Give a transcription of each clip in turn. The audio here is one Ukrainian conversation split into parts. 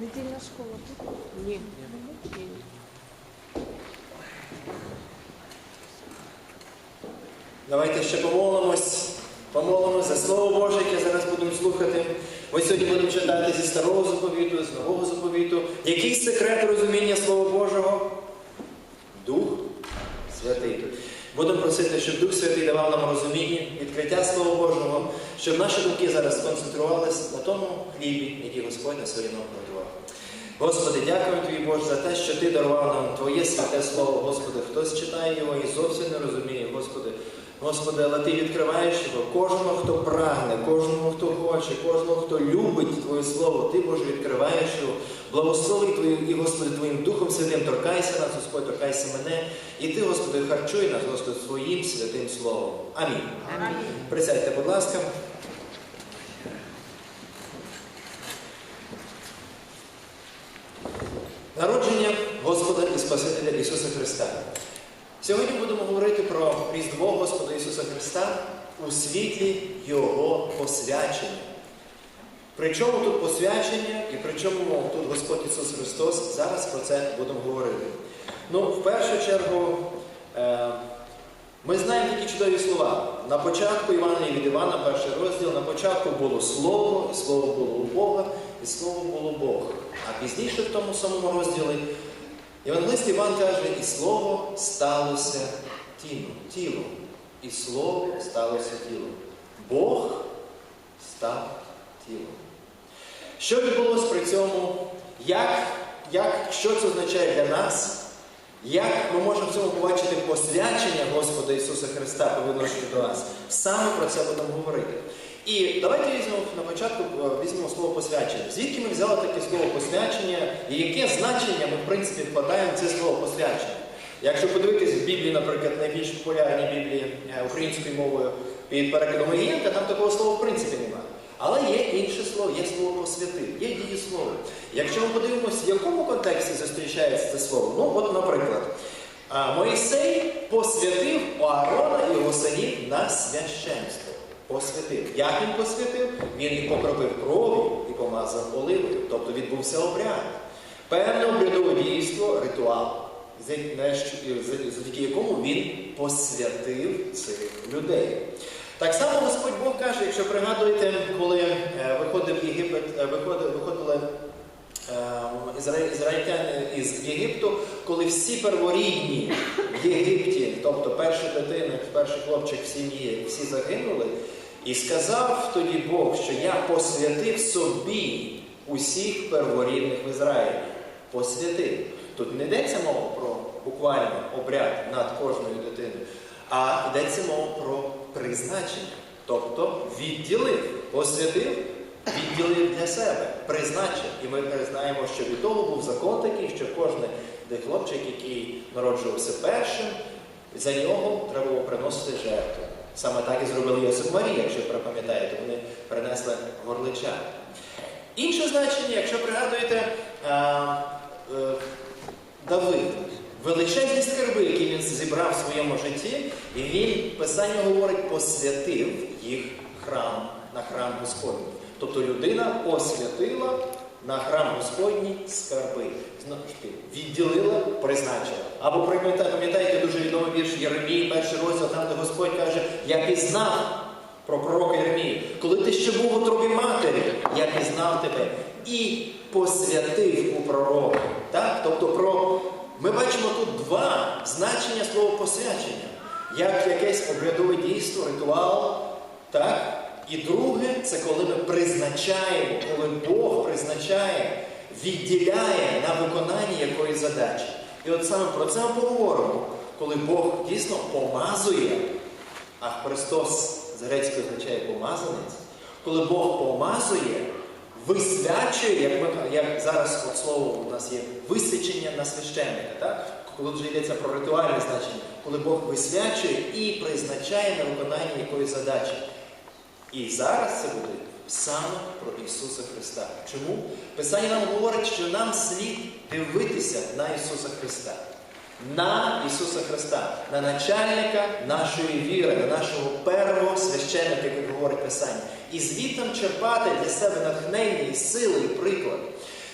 Недільна школа тут? Ні. Ні. Давайте ще помолимось. Помолимось за Слово Боже, яке зараз будемо слухати. Ми сьогодні будемо читати зі старого заповіту, з нового заповіту. Який секрет розуміння Слова Божого? Дух Святий. Будемо просити, щоб Дух Святий давав нам розуміння, відкриття Слова Божого, щоб наші думки зараз сконцентрувалися на тому хлібі, який Господь на сьогодні нам. Господи, дякую Тобі, Боже, за те, що Ти дарував нам Твоє святе Слово, Господи. Хтось читає його і зовсім не розуміє, Господи. Господи, але Ти відкриваєш його кожного, хто прагне, кожному, хто хоче, кожного, хто любить Твоє Слово, Ти, Боже, відкриваєш його. Благослови Твоїм і, Господи, Твоїм Духом Святим, торкайся нас, Господь, торкайся мене. І Ти, Господи, харчуй нас, Господи, Твоїм святим Словом. Амінь. Амінь. Присядьте, будь ласка. Народження Господа і Спасителя Ісуса Христа. Сьогодні будемо говорити про Різдво Господа Ісуса Христа у світлі Його посвячення. При чому тут посвячення і при чому тут Господь Ісус Христос, зараз про це будемо говорити. Ну, в першу чергу, е, ми знаємо такі чудові слова. На початку Івана від Івана, перший розділ, на початку було Слово, і Слово було у Бога, і Слово було Бог. А пізніше в тому самому розділі Євангелист Іван каже, і Слово сталося тілом. тілом. І Слово сталося тілом. Бог став тілом. Що відбулося при цьому? Як, як, що це означає для нас? Як ми можемо в цьому побачити посвячення Господа Ісуса Христа по відношенню до нас? Саме про це будемо говорити. І давайте візьмемо на початку е, візьмемо слово посвячення. Звідки ми взяли таке слово посвячення і яке значення ми, в принципі, вкладаємо в це слово посвячення? Якщо подивитись в Біблії, наприклад, найбільш популярній Біблії е, українською мовою під перекладом Єнка, там такого слова в принципі немає. Але є інше слово, є слово посвятив, є дієслово. Якщо ми подивимося, в якому контексті зустрічається це слово, ну от, наприклад, а, Моїсей посвятив Аарона і його синів на священство. Посвятив. Як він посвятив? Він їх покропив кров'ю і помазав оливою. Тобто відбувся обряд. Певне обрядове дійство, ритуал, завдяки якому він посвятив цих людей. Так само Господь Бог каже, якщо пригадуєте, коли е, виходив Єгипет, е, виходили, е, ізраїльтяни із Єгипту, коли всі перворідні в Єгипті, тобто перші дитини, перший хлопчик в сім'ї, всі загинули, і сказав тоді Бог, що я посвятив собі усіх перворідних в Ізраїлі. Посвятив. Тут не йдеться мова про буквально обряд над кожною дитиною, а йдеться мова про призначення. Тобто відділив, посвятив, відділив для себе, призначив. І ми знаємо, що від того був закон такий, що кожен хлопчик, який народжувався першим, за нього треба було приносити жертву. Саме так і зробили Йосип Марія, якщо пам'ятаєте, вони принесли горлича. Інше значення, якщо пригадуєте, а, а, Давид, величезні скарби, які він зібрав в своєму житті, і він, Писання говорить, посвятив їх храм на храм Господній. Тобто людина посвятила на храм Господній скарби. Знову ж таки, відділила, призначила. Або пам'ятаєте дуже відомий вірш Єремії, перший розділ, там, де Господь каже, я пізнав про пророка Єремії, коли ти ще був у тробі матері, я пізнав тебе і посвятив у пророка. Так? Тобто про... ми бачимо тут два значення слова посвячення. Як якесь обрядове дійство, ритуал. так? І друге, це коли ми призначаємо, коли Бог призначає, відділяє на виконання якоїсь задачі. І от саме про це ми поговоримо, коли Бог дійсно помазує, а Христос з грецької означає помазанець, коли Бог помазує, висвячує, як ми як зараз от слово у нас є висвячення на священника, так? коли вже йдеться про ритуальне значення, коли Бог висвячує і призначає на виконання якоїсь задачі. І зараз це буде саме про Ісуса Христа. Чому? Писання нам говорить, що нам слід дивитися на Ісуса Христа. На Ісуса Христа, на начальника нашої віри, на нашого першого священника, як говорить Писання. І звідти черпати для себе натхнення і сили, і приклад.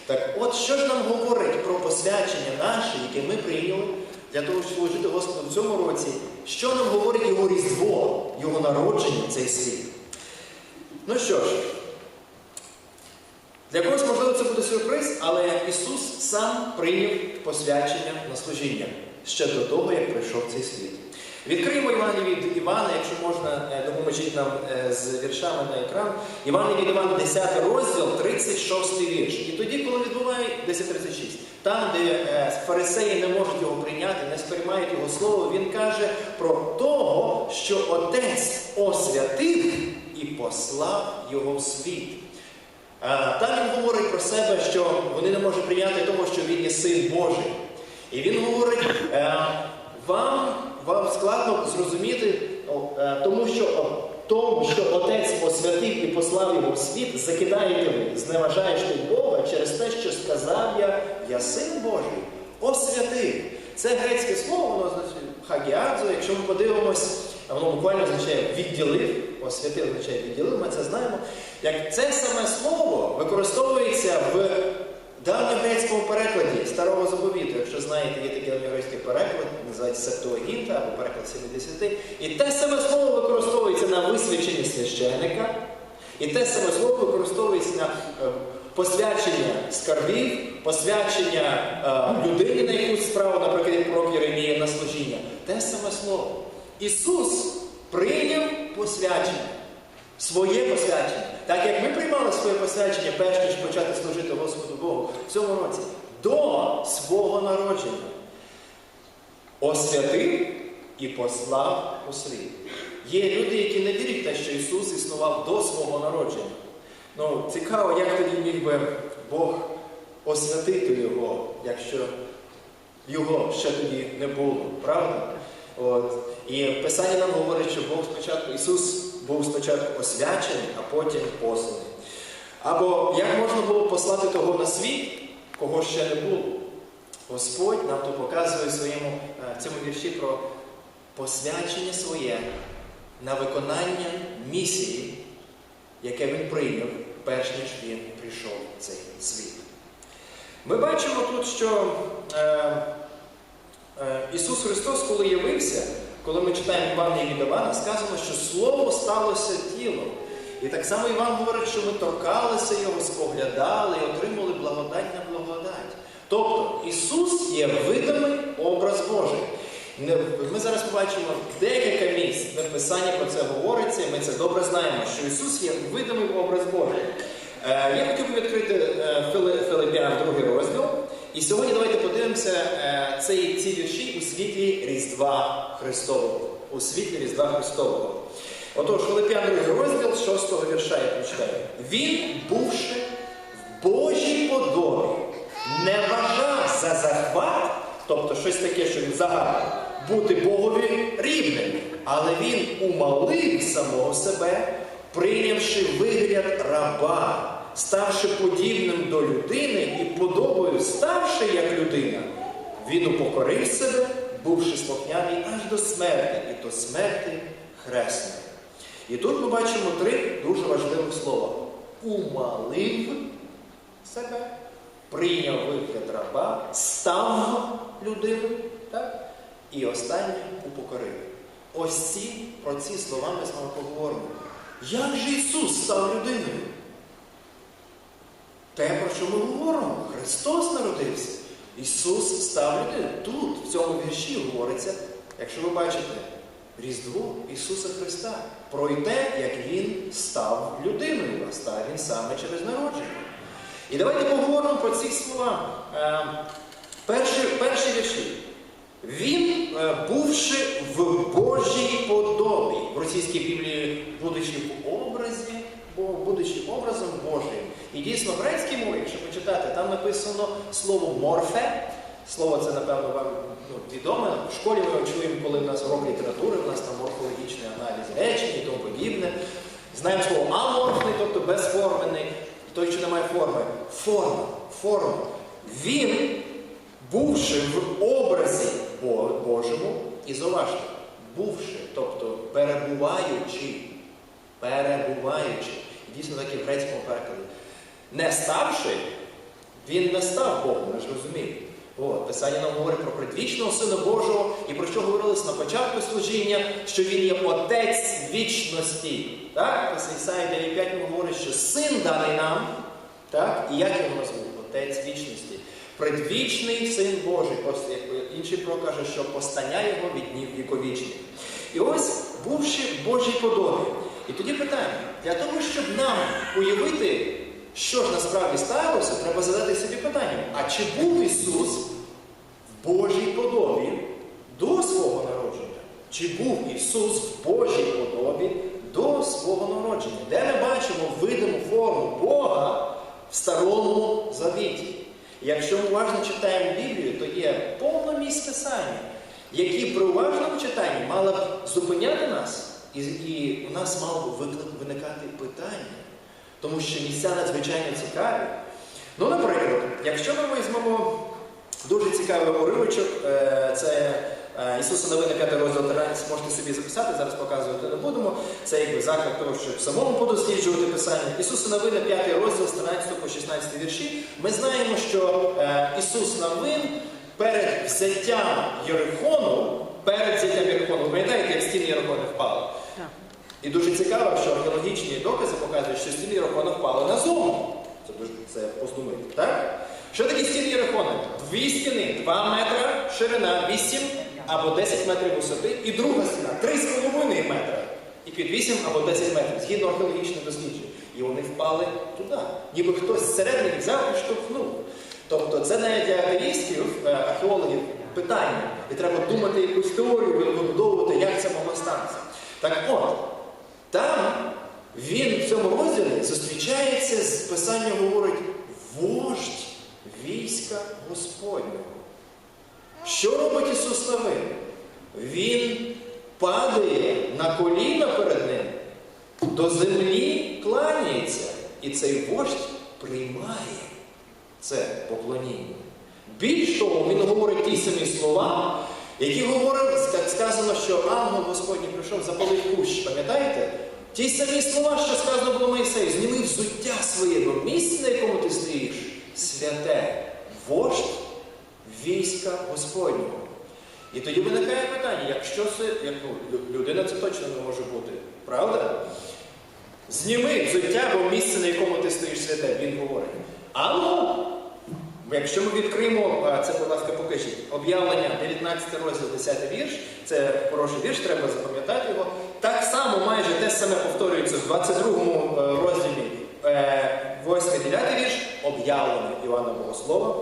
Так от, що ж нам говорить про посвячення наше, яке ми прийняли для того, щоб служити Господу в цьому році, що нам говорить його Різдво, його народження, цей світ? Ну що ж, для когось, можливо, це буде сюрприз, але Ісус сам прийняв посвячення на служіння ще до того, як прийшов цей світ. Відкриємо Івана від Івана, якщо можна, е, допоможіть нам е, з віршами на екран. Іван від Івана, 10 розділ, 36 вірш. І тоді, коли відбуває 10.36, там, де е, фарисеї не можуть його прийняти, не сприймають його слово, він каже про того, що Отець освятив і послав його в світ. Там він говорить про себе, що вони не можуть прийняти того, що він є син Божий. І він говорить, е, вам, вам складно зрозуміти, е, тому що тому, що Отець освятив і послав його в світ, закидаєте ви, зневажаєш ти Бога через те, що сказав я, я син Божий, освятив. Це грецьке слово, воно означає хагіадзо. Якщо ми подивимось, воно буквально означає відділив, освятив означає відділив, ми це знаємо. Як це саме слово використовується в давньогрецькому перекладі старого заповіту, якщо знаєте, є такий давньогрецький переклад, називається Септуагінта або переклад 70. І те саме слово використовується на висвяченні священика, і те саме слово використовується на е, посвячення скарбів, посвячення е, людини на якусь справу, наприклад, про Єремія на служіння. Те саме слово. Ісус прийняв посвячення. Своє посвячення. Так як ми приймали своє посвячення, перш ніж почати служити Господу Богу в цьому році, до свого народження, освятив і послав у світ. Є люди, які не вірять те, що Ісус існував до свого народження. Ну, цікаво, як тоді міг би Бог освятити його, якщо його ще тоді не було, правда? От. І Писання нам говорить, що Бог спочатку, Ісус був спочатку освячений, а потім посланий. Або як можна було послати того на світ, кого ще не було? Господь нам тут показує своєму е, цьому вірші про посвячення своє на виконання місії, яке він прийняв, перш ніж він прийшов в цей світ. Ми бачимо тут, що е, е, Ісус Христос, коли явився, коли ми читаємо Івана від Івана, сказано, що Слово сталося тілом. І так само Іван говорить, що ми торкалися його, споглядали і отримали благодать на благодать. Тобто Ісус є видимий образ Божий. Ми зараз побачимо декілька місць, де в Писанні про це говориться, і ми це добре знаємо, що Ісус є видимий образ Божий. Е, Я хотів би відкрити е, Фили- Филиппіан, другий розділ. І сьогодні давайте подивимося е, цей, ці вірші у світлі Різдва Христового. У світлі Різдва Христового. Отож, Филиппіан, другий розділ, шостого вірша я прочитаю. Він, бувши в Божій подобі, не вважав за захват, тобто щось таке, що він загадав, бути Богові рівним, але він умалив самого себе, прийнявши вигляд раба, ставши подібним до людини і подобою ставши як людина, він упокорив себе, бувши слухняний аж до смерти, і до смерти хресної. І тут ми бачимо три дуже важливих слова: умалив себе, прийняв вигляд раба, став людиною, так? і останнє упокорив. Ось ці, про ці слова ми з вами поговоримо. Як же Ісус став людиною? Те, про що ми говоримо, Христос народився. Ісус став людиною. Тут, в цьому вірші, говориться, якщо ви бачите, Різдво Ісуса Христа про те, як Він став людиною, а став Він саме через народження. І давайте поговоримо про ці слова. Е, перші, перші вірші. Він, е, бувши в Божій подобі, в російській Біблії, будучи в образі, будучи образом Божим. І дійсно в грецькій мові, якщо почитати, там написано слово морфе. Слово це, напевно, вам ну, відоме. В школі ми його чуємо, коли в нас урок літератури, в нас там морфологічний аналіз речень і тому подібне. Знаємо слово аморфний, тобто безформений, той, що не має форми. Форма, форма. Він, бувши в образі Божому, і зауважте, бувши, тобто перебуваючи, перебуваючи, дійсно так і в грецькому перекладі, не ставши, Він не став Богом, ми ж розуміємо. Писання нам говорить про предвічного Сина Божого, і про що говорилось на початку служіння, що Він є Отець вічності. Так? Ісаї 9.5 він говорить, що син даний нам, так? і як його назвуть? Отець вічності. Предвічний син Божий, Ось, як інший пророк каже, що постання його від днів віковічних. І ось, бувши в Божій подобі. І тоді питання, для того, щоб нам уявити, що ж насправді сталося, треба задати собі питання, а чи був Ісус в Божій подобі до свого народження? Чи був Ісус в Божій подобі до свого народження? Де ми бачимо видиму форму Бога в Старому Завіті? Якщо ми уважно читаємо Біблію, то є повно місць писання, які при уважному читанні мали б зупиняти нас, і, і у нас мало б виникати питання, тому що місця надзвичайно цікаві. Ну, наприклад, якщо ми візьмемо дуже цікавий уривочок, е, це е, Ісуса Новини 5 розділ 13, можете собі записати, зараз показувати не будемо. Це якби заклик того, щоб самому подосліджувати Писання. Ісуса Новини 5 розділ з 13 по 16 вірші. Ми знаємо, що е, Ісус Новин перед взяттям Єрихону, перед взяттям Єрихону, пам'ятаєте, як стіни Єрихону впали? І дуже цікаво, що археологічні докази показують, що стіни Єрихона впали на зону. Це дуже це поздумати, так? Що таке стіни Єрихона? Дві стіни, 2 метри ширина, 8 або 10 метрів висоти, і друга стіна 3,5 метра. І під 8 або 10 метрів, згідно археологічних досліджень. І вони впали туди. Ніби хтось зсередини взяв і штовхнув. Тобто це навіть для атеїстів, е, археологів питання. І треба думати якусь теорію, вибудовувати, як це могло статися. Так от, там він в цьому розділі зустрічається з писанням говорить вождь війська Господнього. Що робить Ісус Новин? Він падає на коліна перед ним, до землі кланяється, і цей вождь приймає це поклоніння. Більш того, він говорить ті самі слова, які говорив, сказано, що ангел Господній прийшов, запалив кущ, пам'ятаєте? Ті самі слова, що сказано було Моїсею, зніми взуття своє, бо місце, на якому ти стоїш, святе, вождь війська Господнього. І тоді виникає питання, якщо це, як, ну, людина це точно не може бути, правда? Зніми взуття, бо місце, на якому ти стоїш святе, він говорить. А ну, якщо ми відкриємо, це, будь ласка, покажіть, об'явлення 19 розділ, 10 вірш, це хороший вірш, треба запам'ятати його. Так само майже те саме повторюється в 22 е, розділі, 8-9 вірш, об'явлення Івана Богослова.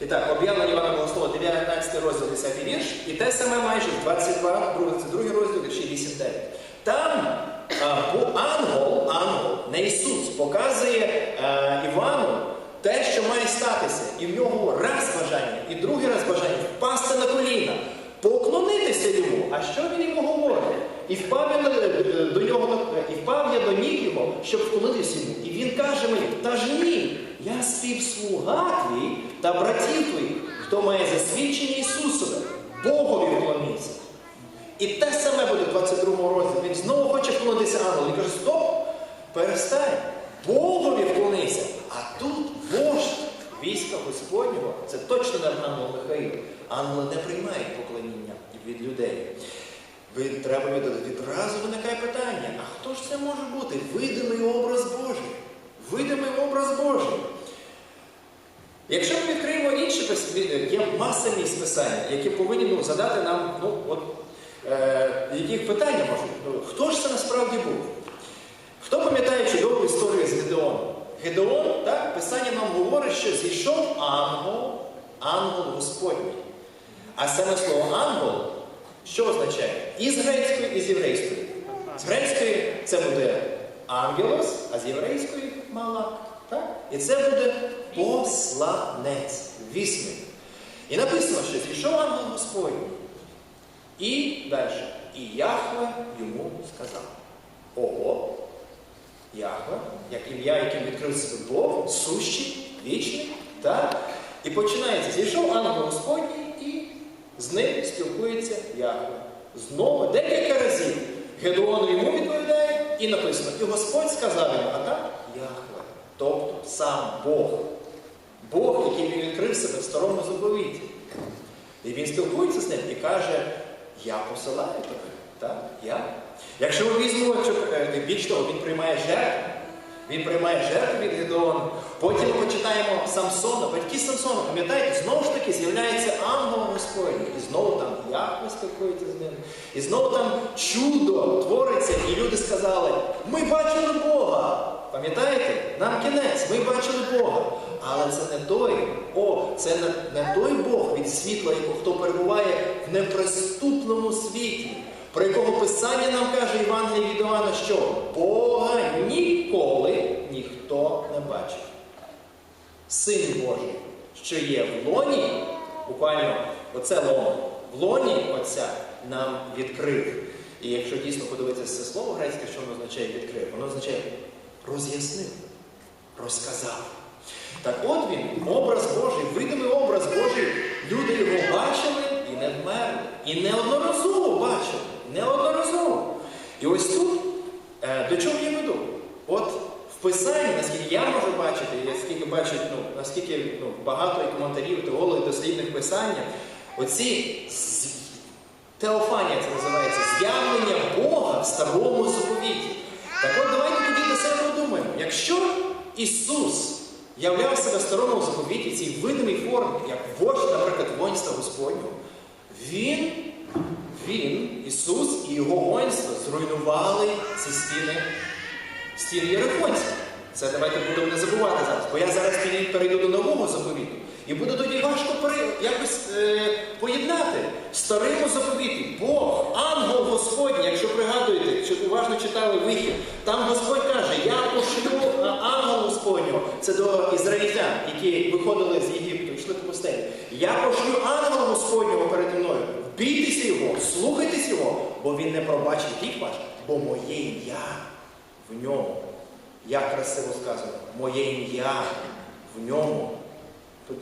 І так, об'явлення Івана Богослова, 19 розділ, 10 вірш, і те саме майже в 22, 22 розділ, вірші 8-9. Там а, ангел, ангел, не Ісус, показує е, Івану те, що має статися. І в нього раз бажання, і другий раз бажання впасти на коліна, поклонитися йому. А що він йому говорить? І впав я е, до нього і впав я до ніг його, щоб вклонитися йому. І він каже мені, та ж ні, я співслуга твій та братів твоїх, хто має засвідчення Ісусове, Богові вклоніться. І те саме буде в 22 розділі. Він знову хоче вклонитися ангелу. Він каже, стоп, перестань, Богові вклонися. А тут війська Господнього, це точно не ангел Михаїл. Ангели не приймають поклоніння від людей. Ви- Треба від, відразу виникає питання, а хто ж це може бути? Видимий образ Божий. Видимий образ Божий. Якщо ми відкриємо інші пис- є маса місць писання, які повинні ну, задати нам, ну, от, е, яких питання можуть. Ну, хто ж це насправді був? Хто пам'ятає чудову історію з Гедеоном? Гедеон, так, Писання нам говорить, що зійшов ангел, ангел Господній. А саме слово ангел, що означає? І з грецької, і з єврейської. З грецької це буде ангелос, а з єврейської малак. І це буде посланець, вісник. І написано, що зійшов ангел Господній. І далі. І Яхве йому сказав. Ого, Яхве, як ім'я, яким відкрив себе Бог, сущий, вічний. Так? І починається. Зійшов ангел Господній і з ним спілкується Яхве. Знову декілька разів. Гедеон йому відповідає, і написано, і Господь сказав йому, а так Яхве, тобто сам Бог. Бог, який він відкрив себе в старому заповіті. І він спілкується з ним і каже: Я посилаю тебе. Так? Я. Якщо ми візьмемо, е, більш того, він приймає жертву. Він приймає жертву від Гедеона. Потім почитаємо Самсона, батьки Самсона, пам'ятаєте, знову ж таки з'являється ангел Господній. І знову там Яхве спілкується з ним. І знову там чудо твориться, і люди сказали: Ми бачили Бога. Пам'ятаєте? Нам кінець, ми бачили Бога. Але це не той, о, це не, не той Бог від світла, якого- хто перебуває в неприступному світлі, про якого Писання нам каже Івангелій від Івана, що Бога ніколи ніхто не бачив. Син Божий, що є в лоні, буквально оце лоно, в лоні Отця нам відкрив. І якщо дійсно подивитися це слово грецьке, що воно означає відкрив? Воно означає роз'яснив, розказав. Так от він, образ Божий, видимий образ Божий, люди його бачили і не вмерли. І неодноразово бачили. Неодноразово. І ось тут, е, до чого я веду? От в Писанні, наскільки я можу бачити, наскільки бачать, ну, наскільки ну, багато і коментарів, теологів, дослідних писання, оці теофанія це називається, з'явлення Бога в старому заповіті. Так от давайте тоді до себе подумаємо, якщо Ісус являв себе в старому заповіті в цій видимій формі, як вождь, наприклад, воїнства Господнього, Він, Він, Ісус і Його воїнство зруйнували ці стіни, стіни Єрихонців. Це давайте будемо не забувати зараз, бо я зараз перейду до нового заповіту. І буде тоді важко якось е, поєднати старому заповіті. Бог, ангел Господній, якщо пригадуєте, чи уважно читали вихід, там Господь каже, я пошлю а, ангела Господнього, це до ізраїльтян, які виходили з Єгипту, йшли в пустелі. Я пошлю ангела Господнього переді мною. Бійтеся його, слухайтесь його, бо він не пробачить гріх ваш, бо моє ім'я в ньому. Як красиво сказано, моє ім'я в ньому. Тут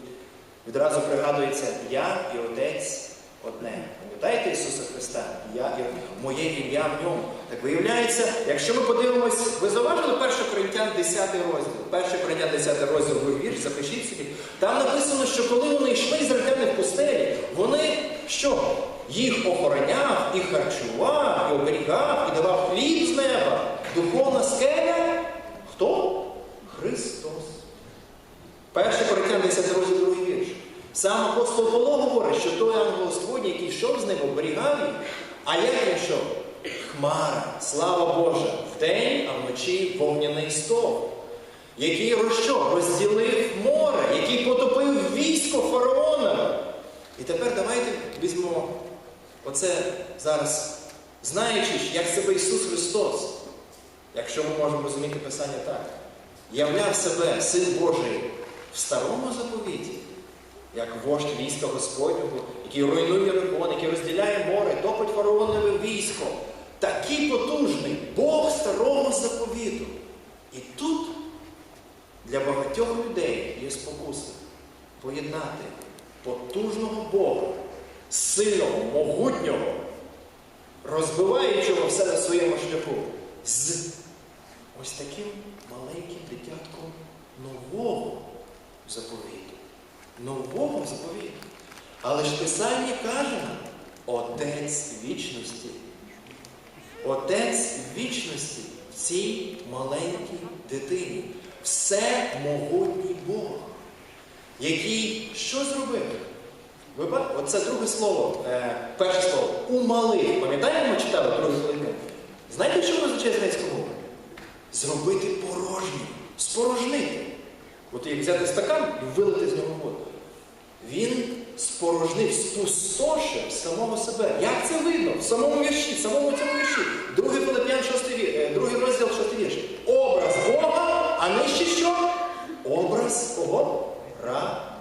відразу пригадується я і Отець одне. Пам'ятаєте Ісуса Христа? Я і моє ім'я в ньому. Так виявляється, якщо ми подивимось, ви зауважили 1 Коринтян 10 розділ. 1 Коринтян 10 розділ ви вірш, запишіть собі. Там написано, що коли вони йшли з в пустелі, вони що? Їх охороняв, і харчував, і оберігав, і давав хліб з неба. Духовна скеля. Хто? Христос. 1 Коринтян 10 розділ другий вірш. Сам апостол Павло говорить, що той ангел який йшов з ним, оберігав їх. А як він йшов? Хмара, слава Божа, вдень, а вночі вогняний стовп, який розщо? розділив море, який потопив військо фараона. І тепер давайте візьмемо оце зараз, знаючи, як себе Ісус Христос, якщо ми можемо розуміти Писання так, являв себе Син Божий в старому заповіті, як вождь війська Господнього, який руйнує Єрихон, який розділяє море, топить фараонове військо. Такий потужний Бог старого заповіту. І тут для багатьох людей є спокуса поєднати потужного Бога, сильного, могутнього, розбиваючого все на своєму шляху, з ось таким маленьким дитятком нового заповіту. Нового заповіту. Але ж Писання каже нам, Отець вічності. Отець вічності в цій маленькій дитині. Всемогутній Бог, який що зробив? Ви оце друге слово, е, перше слово умалив. Пам'ятаєте, ми читали друге слово? Знаєте, що означає з мови? Зробити порожнім, спорожнити. От як взяти стакан і вилити з нього воду. Він спорожнив, спустошив самого себе. Як це видно? В самому вірші, в самому цьому вірші. Другий Филип'ян, е, другий розділ, шостий вірш. Образ Бога, а нижче що? Образ кого? Раба.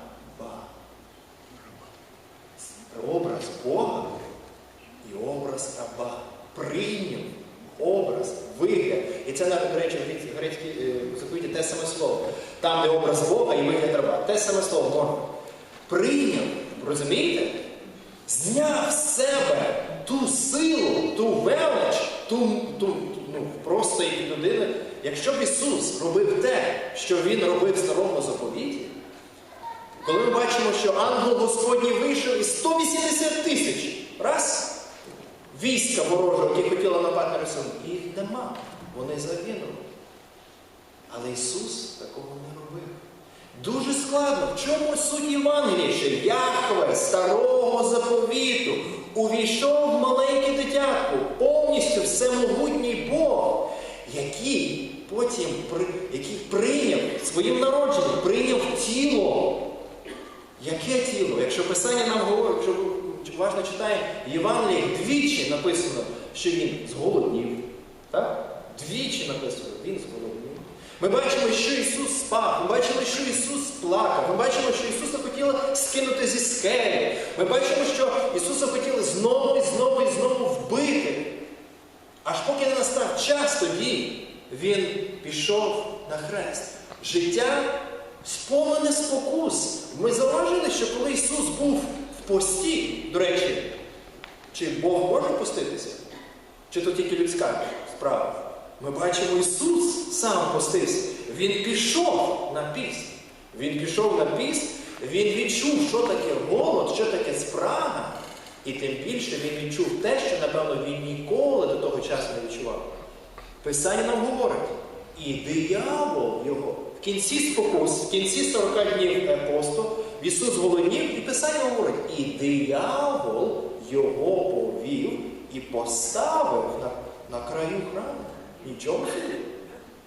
Образ Бога і образ раба. Прийняв образ, вигляд. І це до речі, в грецькій е, те саме слово. Там, де образ Бога і вигляд раба. Те саме слово можна. Прийняв, розумієте? Зняв з себе ту силу, ту велич, ту, ту ну, просто як людини. Якщо б Ісус робив те, що Він робив в старому заповіті, Коли ми бачимо, що ангел Господній вийшов із 180 тисяч раз війська ворожого, які хотіли напати на їх нема. Вони загинули. Але Ісус такого не робив. Дуже складно. В чому суть Євангелія? Що Яхве старого заповіту увійшов в маленьке дитятко, повністю всемогутній Бог, який потім який прийняв своїм народженням, прийняв тіло. Яке тіло? Якщо Писання нам говорить, якщо уважно читаємо, в Євангелії двічі написано, що він зголоднів. Так? Двічі написано, він зголоднів. Ми бачимо, що Ісус спав, ми бачимо, що Ісус плакав, ми бачимо, що Ісуса хотіли скинути зі скелі. Ми бачимо, що Ісуса хотіли знову і знову і знову вбити. Аж поки не настав час тоді, Він пішов на хрест. Життя сповнене спокус. Ми зауважили, що коли Ісус був в пості, до речі, чи Бог може поститися? Чи то тільки людська справа? Ми бачимо, Ісус сам постився. Він пішов на піст. Він пішов на піст, він відчув, що таке голод, що таке спрага. І тим більше він відчув те, що, напевно, він ніколи до того часу не відчував. Писання нам говорить, і диявол його в кінці спокус, в кінці 40 днів посту, Ісус голоднів, і Писання говорить, і диявол його повів і поставив на, на краю храму. Нічого собі.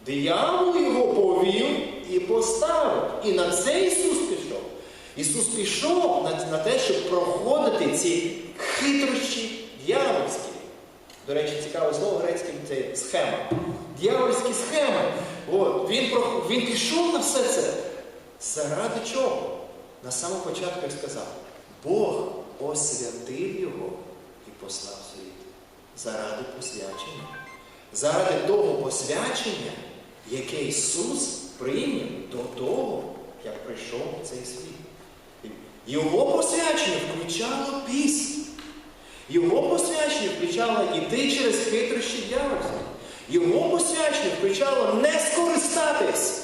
Диявол його повів і поставив. І на це Ісус пішов. Ісус пішов на, на те, щоб проходити ці хитрощі дьявольські. До речі, цікаве слово грецьке це схема. Дьявольські схеми. От, він, про- він пішов на все це. Заради чого? На самому початку я сказав, Бог освятив його і послав світ. Заради посвячення. Заради того посвячення, яке Ісус прийняв до того, як прийшов цей світ. Його посвячення включало пісню. Його посвячення включало іти через хитрощі дьявольські. Його посвячення включало не скористатись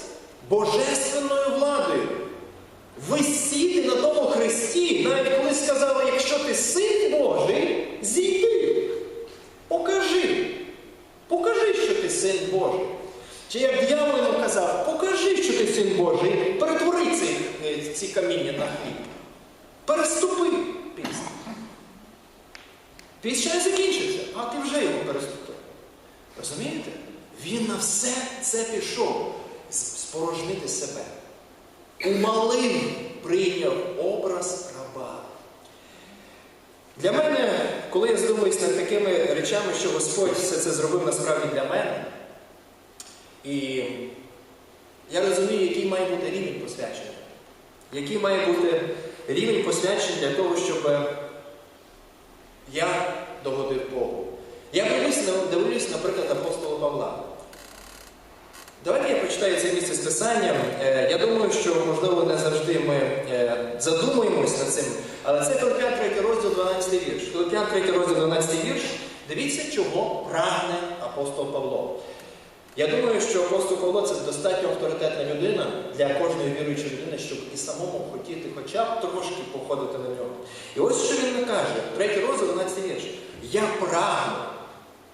божественною владою. Висіти на тому хресті, навіть коли сказали, якщо ти син Божий, зійди. Покажи. Покажи, що ти син Божий. Чи як дьявол казав, покажи, що ти син Божий, перетвори ці, е, ці каміння на хліб. Переступи пісню. Ще не закінчився, а ти вже його переступив. Розумієте? Він на все це пішов спорожнити себе. У малим прийняв образ раба. Для мене, коли я задумуюсь над такими речами, що Господь все це зробив насправді для мене, і я розумію, який має бути рівень посвячення. Який має бути рівень посвячення для того, щоб я догодив Богу. Я дивлюсь, наприклад, апостола Павла. Давайте я прочитаю це місце з Писанням. Е, Я думаю, що, можливо, не завжди ми е, задумуємось над цим, але це Филип'ян 3 розділ 12 вірш. Филип'ян 3 розділ 12 вірш. Дивіться, чого прагне апостол Павло. Я думаю, що апостол Павло це достатньо авторитетна людина для кожної віруючої людини, щоб і самому хотіти хоча б трошки походити на нього. І ось що він каже, третій розділ, 12 вірш. Я прагну,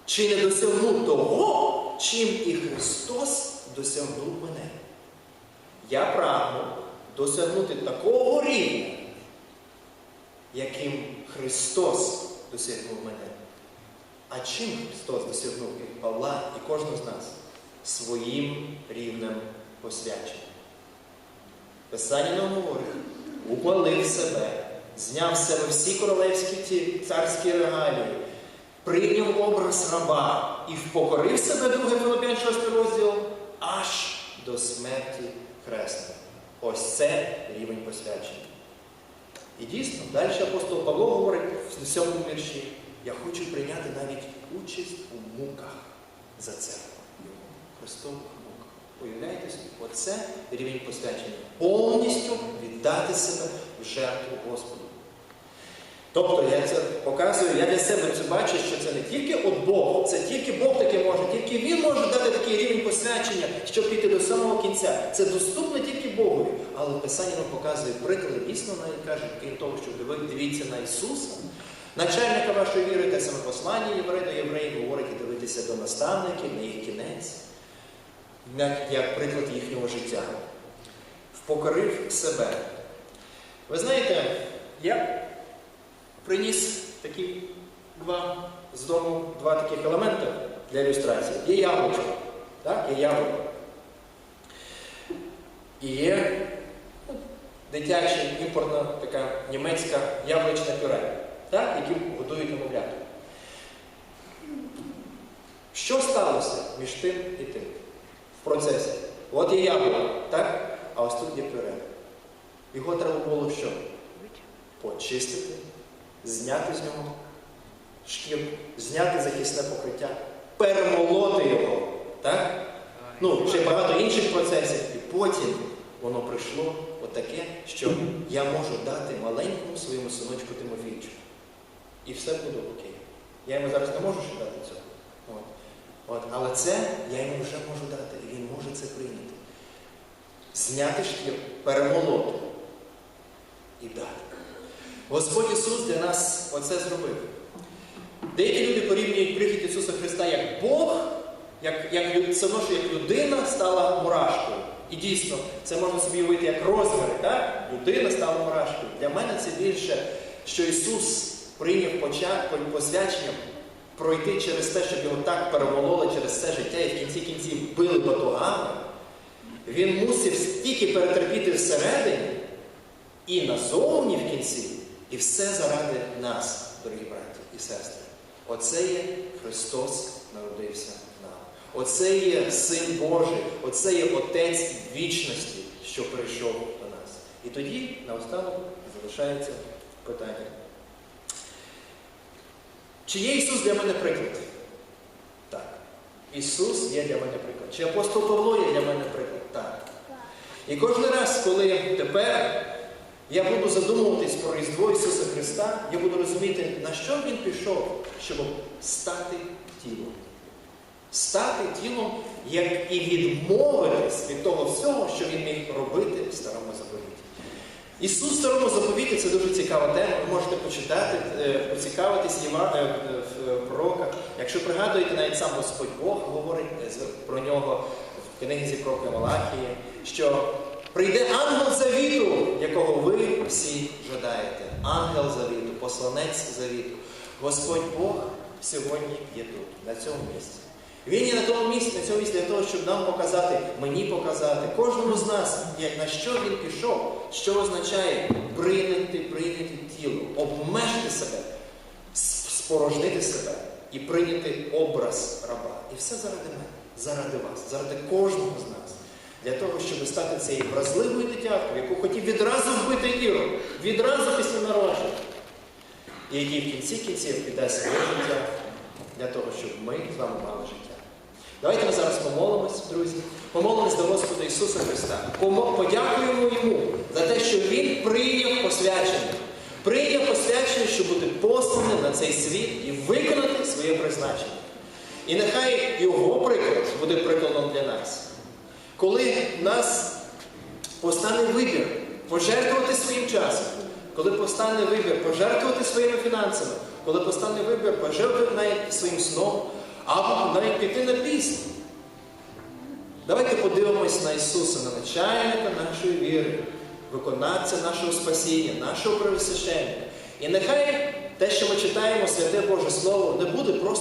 чи не досягну того, чим і Христос досягнув мене. Я прагну досягнути такого рівня, яким Христос досягнув мене. А чим Христос досягнув і Павла і кожного з нас? Своїм рівнем посвячення. Писання нам говорить, упалив себе, зняв з себе всі королевські ті царські регалії, прийняв образ раба і впокорив себе, 2 Филиппян 6 розділ, аж до смерті хресної. Ось це рівень посвячення. І дійсно, далі апостол Павло говорить в 7 вірші, я хочу прийняти навіть участь у муках за церкву. Христових муках. Уявляєте оце рівень посвячення. Повністю віддати себе в жертву Господу. Тобто я це показую, я для себе це бачу, що це не тільки от Бог, це тільки Бог таке може, тільки Він може дати такий рівень посвячення, щоб піти до самого кінця. Це доступно тільки Богові. але Писання нам показує приклади. Дійсно, навіть каже, крім того, що дивіться на Ісуса, начальника вашої віри, те саме послання євреї до євреїв говорить і дивитися до наставників, на їх кінець, як, приклад їхнього життя. Впокорив себе. Ви знаєте, я приніс такі два з дому два таких елементи для ілюстрації. Є яблучко, так? є яблуко. І є ну, дитяча імпортна така німецька яблучне пюре, так? яким годують немовлята. Що сталося між тим і тим процесі? От є яблуко, так? а ось тут є пюре. Його треба було що? Почистити, зняти з нього шкірку, зняти захисне покриття, перемолоти його. Так? Ну, ще багато інших процесів. І потім воно прийшло отаке, що я можу дати маленькому своєму синочку Тимофійчику. І все буде окей. Я йому зараз не можу ще дати цього. От. От. Але це я йому вже можу дати, і він може це прийняти. Зняти шкірку, перемолоти і дати. Господь Ісус для нас оце зробив. Деякі люди порівнюють прихід Ісуса Христа як Бог, як, як, це що як людина стала мурашкою. І дійсно, це можна собі уявити як розміри. Так? Людина стала мурашкою. Для мене це більше, що Ісус прийняв поча- по- посвячення пройти через те, щоб його так перемололи через все життя і в кінці кінців били батугами. Він мусив стільки перетерпіти всередині і назовні в кінці, і все заради нас, дорогі браті і сестри. Оце є Христос народився нам. Оце є Син Божий, оце є Отець вічності, що прийшов до нас. І тоді наостанок залишається питання. Чи є Ісус для мене приклад? Так. Ісус є для мене приклад. Чи апостол Павло є для мене приклад? Так. І кожен раз, коли тепер я буду задумуватись про Різдво Ісуса Христа, я буду розуміти, на що Він пішов, щоб стати тілом. Стати тілом, як і відмовитись від того всього, що він міг робити в старому заповіті. Ісус в старому заповіті це дуже цікава тема. Ви можете почитати, е, поцікавитись Єва- е, в пророках. Якщо пригадуєте, навіть сам Господь Бог говорить е, про нього в книзі пророка Малахії, що прийде ангел завіту, якого ви всі жадаєте. Ангел завіту, посланець завіту. Господь Бог сьогодні є тут, на цьому місці. Він є на тому місці, на цьому місці для того, щоб нам показати, мені показати, кожному з нас, як на що він пішов, що означає прийняти, прийняти тіло, обмежити себе, спорожнити себе і прийняти образ раба. І все заради мене, заради вас, заради кожного з нас. Для того, щоб стати цією вразливою дитяткою, яку хотів відразу вбити Ірод, відразу після народження, і який в кінці кінців піде своє життя для того, щоб ми з вами мали життя. Давайте ми зараз помолимось, друзі. Помолимось до Господа Ісуса Христа. Подякуємо Йому за те, що Він прийняв посвячення. Прийняв посвячення, щоб бути посланим на цей світ і виконати своє призначення. І нехай Його приклад буде прикладом для нас. Коли нас постане вибір пожертвувати своїм часом, коли постане вибір пожертвувати своїми фінансами, коли постане вибір пожертвувати навіть своїм сном, або навіть піти на пісню. Давайте подивимось на Ісуса, на начальника нашої віри, виконавця нашого спасіння, нашого правосвященника. І нехай те, що ми читаємо, святе Боже Слово, не буде просто.